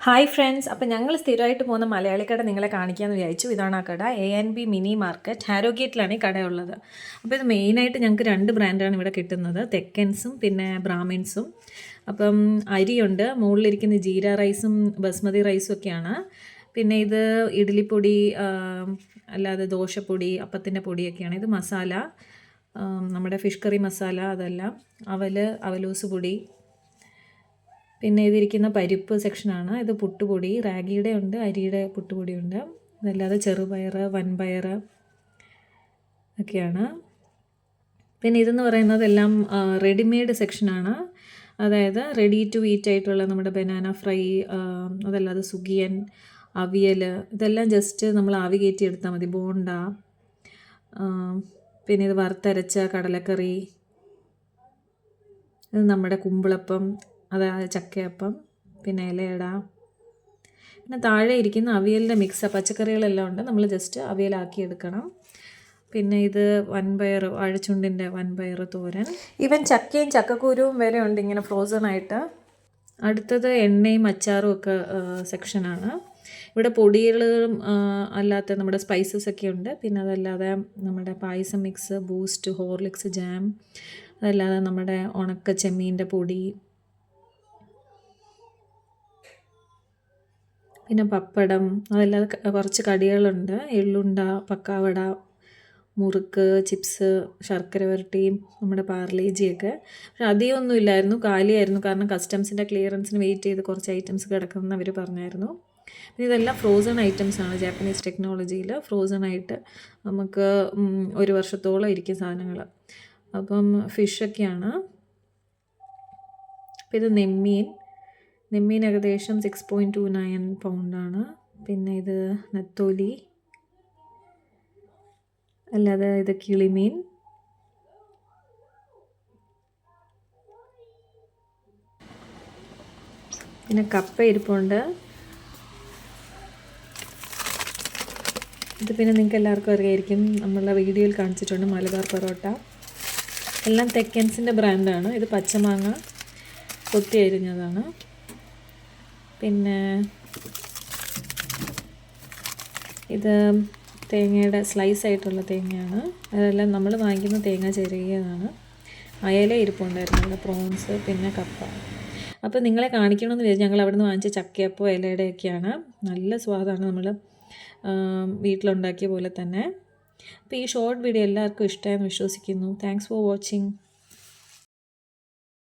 Hi friends അപ്പോൾ ഞങ്ങൾ സ്ഥിരമായിട്ട് പോകുന്ന മലയാളി കട നിങ്ങളെ കാണിക്കാമെന്ന് വിചാരിച്ചു. ഇതാണ് ആ കട A and B mini market ഹാരോഗേറ്റിലാണ് ഈ കടയുള്ളത്. അപ്പോൾ ഇത് മെയിനായിട്ട് ഞങ്ങൾക്ക് രണ്ട് ബ്രാൻഡാണ് ഇവിടെ കിട്ടുന്നത് തെക്കൻസും പിന്നെ ബ്രാഹ്മിൻസും. അപ്പം അരിയുണ്ട് മുകളിലിരിക്കുന്ന ജീര റൈസും ബസ്മതി റൈസും ഒക്കെയാണ്. പിന്നെ ഇത് ഇഡ്ഡലിപ്പൊടി അല്ലാതെ ദോശപ്പൊടി അപ്പത്തിന്റെ പൊടിയൊക്കെയാണ്. ഇത് മസാല നമ്മുടെ ഫിഷ് കറി മസാല അതെല്ലാം അവൽ അവലൂസ് പൊടി പിന്നെ ഇതിരിക്കുന്ന പരിപ്പ് സെക്ഷനാണ്. ഇത് പുട്ടുപൊടി റാഗിയുടെ ഉണ്ട് അരിയുടെ പുട്ടുപൊടി ഉണ്ട്. അതല്ലാതെ ചെറുപയർ വൻപയർ ഒക്കെയാണ്. പിന്നെ ഇതെന്ന് പറയുന്നത് എല്ലാം റെഡിമെയ്ഡ് സെക്ഷനാണ് അതായത് റെഡി ടു ഈറ്റ് ആയിട്ടുള്ള നമ്മുടെ ബനാന ഫ്രൈ അതല്ലാതെ സുഗിയൻ അവിയൽ ഇതെല്ലാം ജസ്റ്റ് നമ്മൾ ആവി കയറ്റി എടുത്താൽ മതി ബോണ്ട പിന്നെ ഇത് വറുത്തരച്ച കടലക്കറി ഇത് നമ്മുടെ കുമ്പിളപ്പം അതായത് ചക്കയപ്പം പിന്നെ ഇലയട. പിന്നെ താഴെ ഇരിക്കുന്ന അവിയലിന്റെ മിക്സ് പച്ചക്കറികളെല്ലാം ഉണ്ട്. നമ്മൾ ജസ്റ്റ് അവിയലാക്കി എടുക്കണം. പിന്നെ ഇത് വൻപയർ വാഴച്ചുണ്ടിന്റെ വൻപയർ തോരൻ. ഈവൻ ചക്കയും ചക്കക്കുരുവും വരെ ഉണ്ട് ഇങ്ങനെ ഫ്രോസൺ ആയിട്ട്. അടുത്തത് എണ്ണയും അച്ചാറും ഒക്കെ സെക്ഷനാണ് ഇവിടെ പൊടികളും അല്ലാത്ത നമ്മുടെ സ്പൈസസ് ഒക്കെ ഉണ്ട്. പിന്നെ അതല്ലാതെ നമ്മുടെ payasam mix Boost Horlicks jam അതല്ലാതെ നമ്മുടെ ഉണക്ക ചെമ്മീന്റെ പൊടി. പിന്നെ പപ്പടം അതല്ലാതെ കുറച്ച് കടികളുണ്ട്. എള്ളുണ്ട പക്കാവട മുറുക്ക് ചിപ്സ് ശർക്കര വരട്ടിയും നമ്മുടെ പാർലേജിയൊക്കെ. പക്ഷെ അധികമൊന്നും ഇല്ലായിരുന്നു കാലിയായിരുന്നു. കാരണം കസ്റ്റംസിന്റെ ക്ലിയറൻസിന് വെയിറ്റ് ചെയ്ത് കുറച്ച് ഐറ്റംസ് കിടക്കുമെന്ന് അവർ പറഞ്ഞായിരുന്നു. പിന്നെ ഇതെല്ലാം ഫ്രോസൺ ഐറ്റംസ് ആണ്. ജാപ്പനീസ് ടെക്നോളജിയിൽ ഫ്രോസൺ ആയിട്ട് നമുക്ക് ഒരു വർഷത്തോളം ഇരിക്കും സാധനങ്ങൾ അപ്പം ഫിഷൊക്കെയാണ് അപ്പം ഇത് നെമ്മീൻ. നെമ്മീൻ ഏകദേശം സിക്സ് പോയിന്റ് ടു നയൻ പൗണ്ടാണ് പിന്നെ ഇത് നെത്തോലി. അല്ലാതെ ഇത് കിളിമീൻ. പിന്നെ കപ്പ ഇരിപ്പുണ്ട്. ഇത് പിന്നെ നിങ്ങൾക്ക് എല്ലാവർക്കും അറിയായിരിക്കും. നമ്മളെ വീഡിയോയിൽ കാണിച്ചിട്ടുണ്ട് മലബാർ പൊറോട്ട. എല്ലാം തെക്കൻസിന്റെ ബ്രാൻഡാണ് ഇത് പച്ചമാങ്ങ കൊത്തി അരിഞ്ഞതാണ്. പിന്നെ ഇത് തേങ്ങയുടെ സ്ലൈസ് ആയിട്ടുള്ള തേങ്ങയാണ്. അതെല്ലാം നമ്മൾ വാങ്ങിക്കുന്ന തേങ്ങ ചെരുകയതാണ്. അയല ഇരിപ്പുണ്ടായിരുന്നു പ്രോൺസ് പിന്നെ കപ്പ. അപ്പോൾ നിങ്ങളെ കാണിക്കണമെന്ന് വിചാരിച്ചു ഞങ്ങൾ അവിടെ നിന്ന് വാങ്ങിച്ച ചക്കയപ്പോ ഇലയുടെയൊക്കെയാണ് നല്ല സ്വാദാണ് നമ്മൾ വീട്ടിലുണ്ടാക്കിയ പോലെ തന്നെ. അപ്പോൾ ഈ ഷോർട്ട് വീഡിയോ എല്ലാവർക്കും ഇഷ്ടമായെന്ന് വിശ്വസിക്കുന്നു. Thanks for watching